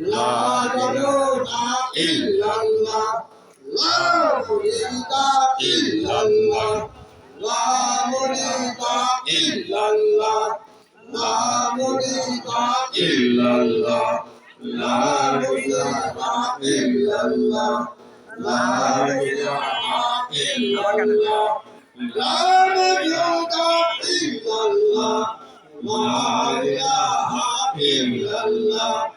لا مولود إلا الله لا مريد إلا الله لا مريد إلا الله لا مريد إلا الله لا مريد إلا الله لا مريد إلا